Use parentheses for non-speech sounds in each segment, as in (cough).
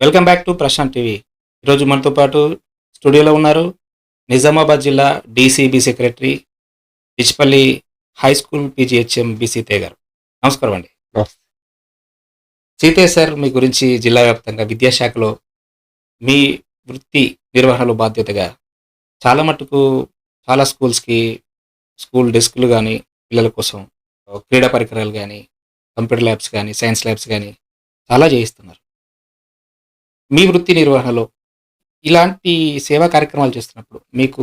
Welcome back to Prashanth TV. ఈరోజు మనతో పాటు స్టూడియోలో ఉన్నారు నిజామాబాద్ జిల్లా DCB secretary Dichpally high school PGHM B సీతే గారు. నమస్కారం అండి. సీతే సార్ మీ గురించి జిల్లా వ్యాప్తంగా విద్యాశాఖలో మీ వృత్తి నిర్వహణలో బాధ్యతగా చాలా మటుకు చాలా స్కూల్స్కి స్కూల్ డెస్క్లు కానీ పిల్లల కోసం క్రీడా పరికరాలు కానీ కంప్యూటర్ ల్యాబ్స్ కానీ సైన్స్ ల్యాబ్స్ కానీ చాలా చేయిస్తున్నారు. మీ వృత్తి నిర్వహణలో ఇలాంటి సేవా కార్యక్రమాలు చేస్తున్నప్పుడు మీకు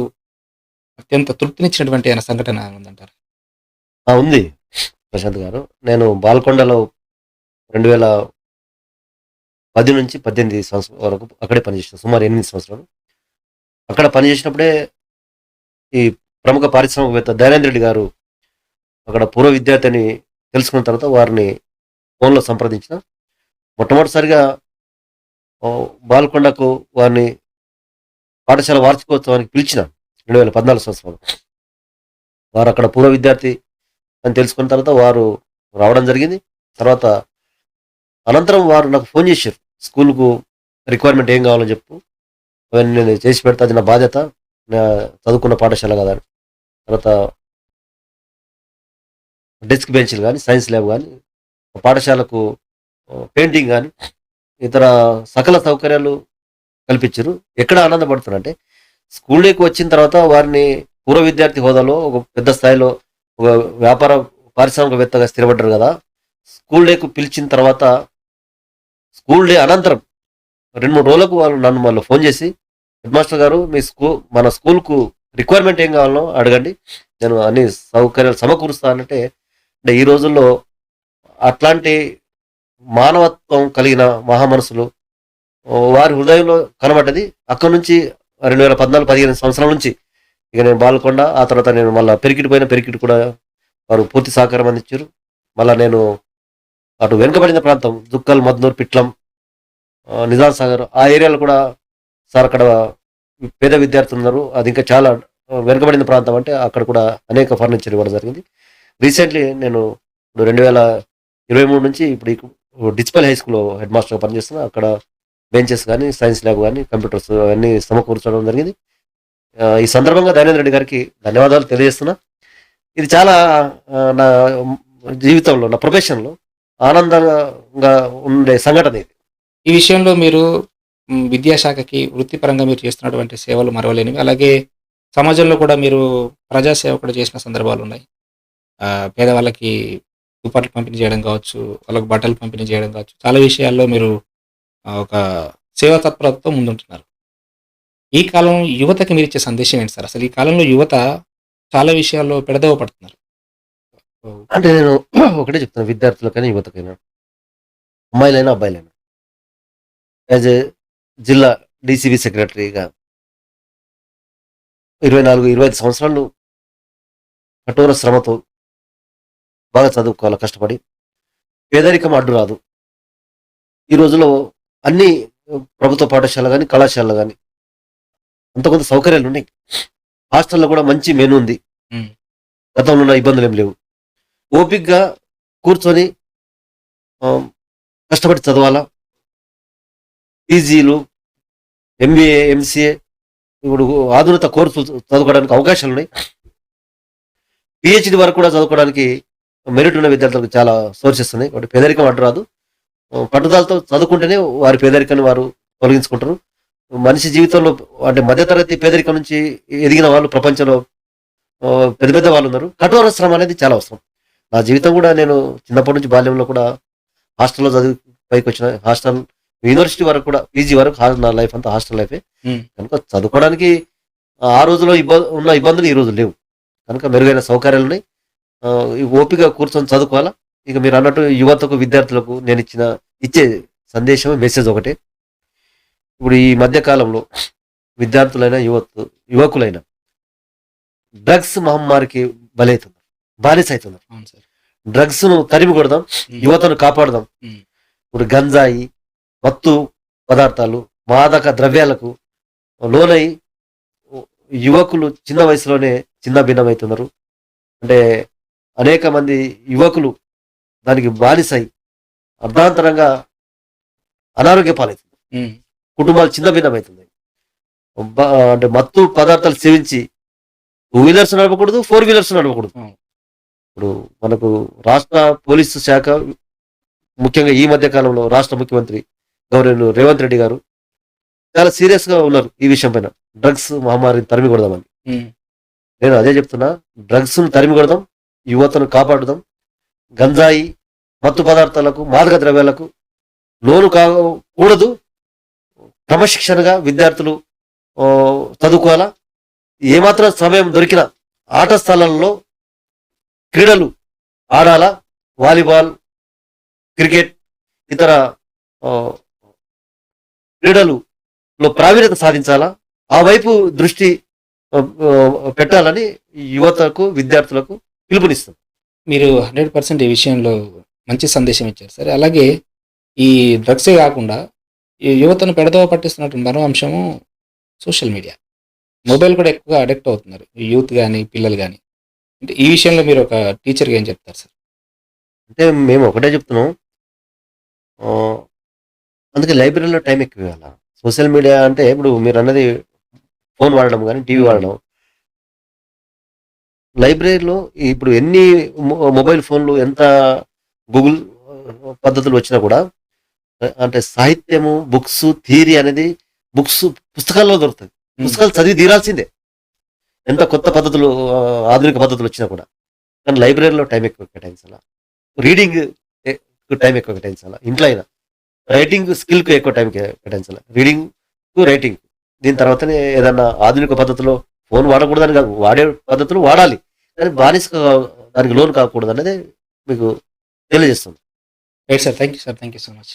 అత్యంత తృప్తినిచ్చినటువంటి ఆయన సంఘటన ఉందంటారు? ఉంది. ప్రశాంత్ గారు నేను బాల్కొండలో రెండు వేల పది నుంచి పద్దెనిమిది సంవత్సరం వరకు అక్కడే పనిచేసిన సుమారు ఎనిమిది సంవత్సరాలు. అక్కడ పనిచేసినప్పుడే ఈ ప్రముఖ పారిశ్రామికవేత్త దయానంద రెడ్డి గారు అక్కడ పూర్వ విద్యార్థిని తెలుసుకున్న తర్వాత వారిని ఫోన్లో సంప్రదించిన. మొట్టమొదటిసారిగా బాల్కొండకు వారిని పాఠశాల వార్షికోత్సవానికి పిలిచిన. రెండు వేల పద్నాలుగు సంవత్సరంలో వారు అక్కడ పూర్వ విద్యార్థి అని తెలుసుకున్న తర్వాత వారు రావడం జరిగింది. తర్వాత అనంతరం వారు నాకు ఫోన్ చేశారు. స్కూల్కు రిక్వైర్మెంట్ ఏం కావాలని చెప్పు. అవన్నీ నేను చేసి పెడతా అది నా బాధ్యత. నా చదువుకున్న పాఠశాల కదా తర్వాత డెస్క్ బెంచ్లు కానీ సైన్స్ ల్యాబ్ కానీ పాఠశాలకు పెయింటింగ్ కానీ ఇతర సకల సౌకర్యాలు కల్పించారు. ఎక్కడ ఆనందపడుతున్నారంటే స్కూల్ డేకి వచ్చిన తర్వాత వారిని పూర్వ విద్యార్థి హోదాలో ఒక పెద్ద స్థాయిలో ఒక వ్యాపార పారిశ్రామికవేత్తగా స్థిరపడ్డారు కదా. స్కూల్ డేకు పిలిచిన తర్వాత స్కూల్ డే అనంతరం రెండు మూడు రోజులకు వాళ్ళు నన్ను మళ్ళీ ఫోన్ చేసి హెడ్ మాస్టర్ గారు మీ స్కూల్ మన స్కూల్కు రిక్వైర్మెంట్ ఏం కావాలో అడగండి. నేను అన్ని సౌకర్యాలు సమకూరుస్తానంటే అంటే ఈ రోజుల్లో అట్లాంటి మానవత్వం కలిగిన మహామనసులు వారి హృదయంలో కనబడ్డది. అక్కడి నుంచి రెండు వేల పద్నాలుగు పదిహేను సంవత్సరాల నుంచి ఇక నేను బాల్కొండ ఆ తర్వాత నేను మళ్ళీ పెరికిటి పోయిన పెరికిటి కూడా వారు పూర్తి సహకారం అందించారు. మళ్ళీ నేను అటు వెనుకబడిన ప్రాంతం దుక్కల్ మద్నూర్ పిట్లం నిజాం సాగర్ ఆ ఏరియాలో కూడా సార్ అక్కడ పేద విద్యార్థులు ఉన్నారు. అది ఇంకా చాలా వెనుకబడిన ప్రాంతం అంటే అక్కడ కూడా అనేక ఫర్నిచర్ ఇవ్వడం జరిగింది. రీసెంట్లీ నేను రెండు వేల ఇరవై మూడు నుంచి ఇప్పుడు ఈ హై స్కూల్లో హెడ్ మాస్టర్గా పనిచేస్తున్నా. అక్కడ బెంచెస్ కానీ సైన్స్ ల్యాబ్ కానీ కంప్యూటర్స్ అవన్నీ సమకూర్చడం జరిగింది. ఈ సందర్భంగా దయానంద రెడ్డి గారికి ధన్యవాదాలు తెలియజేస్తున్నా. ఇది చాలా నా జీవితంలో నా ప్రొఫెషన్లో ఆనందంగా ఉండే సంఘటన ఇది. ఈ విషయంలో మీరు విద్యాశాఖకి వృత్తిపరంగా మీరు చేస్తున్నటువంటి సేవలు మరవలేనివి. అలాగే సమాజంలో కూడా మీరు ప్రజాసేవ కూడా చేసిన సందర్భాలు ఉన్నాయి పేదవాళ్ళకి దుప్పట్లు పంపిణీ చేయడం కావచ్చు వాళ్ళకి బట్టలు పంపిణీ చేయడం కావచ్చు చాలా విషయాల్లో మీరు ఒక సేవా తత్పరతతో ముందుంటున్నారు. ఈ కాలం యువతకి మీరు ఇచ్చే సందేశం ఏంటి సార్? అసలు ఈ కాలంలో యువత చాలా విషయాల్లో పెడదవ పడుతున్నారు. అంటే నేను (clears throat) ఒకటే చెప్తాను విద్యార్థులకైనా యువతకైనా అమ్మాయిలైనా అబ్బాయిలైనా. యాజ్ ఏ జిల్లా డీసీబీ సెక్రటరీగా ఇరవై నాలుగు ఇరవై ఐదు సంవత్సరాలు కఠోర శ్రమతో బాగా చదువుకోవాలి కష్టపడి. పేదరికం అడ్డు రాదు. ఈ రోజుల్లో అన్ని ప్రభుత్వ పాఠశాల కానీ కళాశాలలు కానీ అంత కొంత సౌకర్యాలు ఉన్నాయి. హాస్టల్లో కూడా మంచి మెనూ ఉంది. గతంలో ఉన్న ఇబ్బందులు ఏం లేవు. ఓపిక్గా కూర్చొని కష్టపడి చదవాలా? పీజీలు ఎంబీఏ ఎంసీఏ ఇప్పుడు ఆధునిక కోర్సులు చదువుకోవడానికి అవకాశాలు ఉన్నాయి పిహెచ్డి వరకు కూడా చదువుకోవడానికి మెరిట్ ఉన్న విద్యార్థులకు చాలా సోర్సెస్ ఉన్నాయి. కాబట్టి పేదరికం అడ్డు రాదు. పట్టుదలతో చదువుకుంటేనే వారి పేదరికాన్ని వారు తొలగించుకుంటారు. మనిషి జీవితంలో అంటే మధ్యతరగతి పేదరికం నుంచి ఎదిగిన వాళ్ళు ప్రపంచంలో పెద్ద పెద్ద వాళ్ళు ఉన్నారు. కఠోర శ్రమ అనేది చాలా అవసరం. నా జీవితం కూడా నేను చిన్నప్పటి నుంచి బాల్యంలో కూడా హాస్టల్లో చదివి పైకి వచ్చిన హాస్టల్ యూనివర్సిటీ వరకు కూడా పీజీ వరకు నా లైఫ్ అంతా హాస్టల్ లైఫే. కనుక చదువుకోవడానికి ఆ రోజులో ఇబ్బంది ఉన్న ఇబ్బందులు ఈ రోజు లేవు. కనుక మెరుగైన సౌకర్యాలు ఉన్నాయి. ఓపిక కూర్చొని చదువుకోవాలా? ఇక మీరు అన్నట్టు యువతకు విద్యార్థులకు నేను ఇచ్చిన ఇచ్చే సందేశం మెసేజ్ ఒకటే. ఇప్పుడు ఈ మధ్య కాలంలో విద్యార్థులైన యువత యువకులైన డ్రగ్స్ మహమ్మారికి బలవుతున్నారు బానిస అవుతున్నారు డ్రగ్స్ను తరిమి కొడదాం యువతను కాపాడదాం. ఇప్పుడు గంజాయి మత్తు పదార్థాలు మాదక ద్రవ్యాలకు లోనై యువకులు చిన్న వయసులోనే చిన్న భిన్నమవుతున్నారు అంటే అనేక మంది యువకులు దానికి బానిసై అర్ధాంతరంగా అనారోగ్య ఉమ్, కుటుంబాలు చిన్న భిన్నమవుతున్నాయి అంటే మత్తు పదార్థాలు సేవించి టూ వీలర్స్ నడపకూడదు ఫోర్ వీలర్స్ నడపకూడదు. ఇప్పుడు మనకు రాష్ట్ర పోలీసు శాఖ ముఖ్యంగా ఈ మధ్య కాలంలో రాష్ట్ర ముఖ్యమంత్రి గౌరవ రేవంత్ రెడ్డి గారు చాలా సీరియస్గా ఉన్నారు ఈ విషయం పైన. డ్రగ్స్ మహమ్మారిని తరిమి కొడదామని నేను అదే చెప్తున్నా డ్రగ్స్ను తరిమి కొడదాం యువతను కాపాడుదాం. గంజాయి మత్తు పదార్థాలకు మాదక ద్రవ్యాలకు లోను కాకూడదు. క్రమశిక్షణగా విద్యార్థులు చదువుకోవాలా? ఏమాత్రం సమయం దొరికిన ఆట స్థలంలో క్రీడలు ఆడాలా? వాలీబాల్ క్రికెట్ ఇతర క్రీడలులో ప్రావీణ్యత సాధించాలా? ఆ వైపు దృష్టి పెట్టాలని యువతకు విద్యార్థులకు పిలుపునిస్తాం మీరు హండ్రెడ్ పర్సెంట్ ఈ విషయంలో మంచి సందేశం ఇచ్చారు సరే. అలాగే ఈ డ్రగ్సే కాకుండా ఈ యువతను పెడదవ పట్టిస్తున్నట్టు మరో అంశము సోషల్ మీడియా. మొబైల్ కూడా ఎక్కువగా అడిక్ట్ అవుతున్నారు. ఈ యూత్ కానీ పిల్లలు కానీ అంటే ఈ విషయంలో మీరు ఒక టీచర్గా ఏం చెప్తారు సార్? అంటే మేము ఒకటే చెప్తున్నాం. అందుకే లైబ్రరీలో టైం ఎక్కువ ఇవ్వాలి? సోషల్ మీడియా అంటే ఇప్పుడు మీరు అన్నది ఫోన్ వాడడం కానీ టీవీ వాడడం. లైబ్రరీలో ఇప్పుడు ఎన్ని మొబైల్ ఫోన్లు ఎంత గూగుల్ పద్ధతులు వచ్చినా కూడా అంటే సాహిత్యము బుక్స్ థియరీ అనేది బుక్స్ పుస్తకాల్లో దొరుకుతుంది. పుస్తకాలు చదివి తీరాల్సిందే. ఎంత కొత్త పద్ధతులు ఆధునిక పద్ధతులు వచ్చినా కూడా. కానీ లైబ్రరీలో టైం ఎక్కువ కేటాయించాలా? రీడింగ్ టైం ఎక్కువ కేటాయించాలా? ఇంట్లో అయినా. రైటింగ్ స్కిల్కు ఎక్కువ టైం కేటాయించాలి? రీడింగ్ రైటింగ్ దీని తర్వాతనే ఏదన్నా ఆధునిక పద్ధతిలో ఫోన్ వాడకూడదని కాదు వాడే పద్ధతులు వాడాలి. కానీ బానిస దానికి లోన్ కాకూడదు అనేది మీకు తెలియజేస్తుంది. Right sir thank you sir thank you so much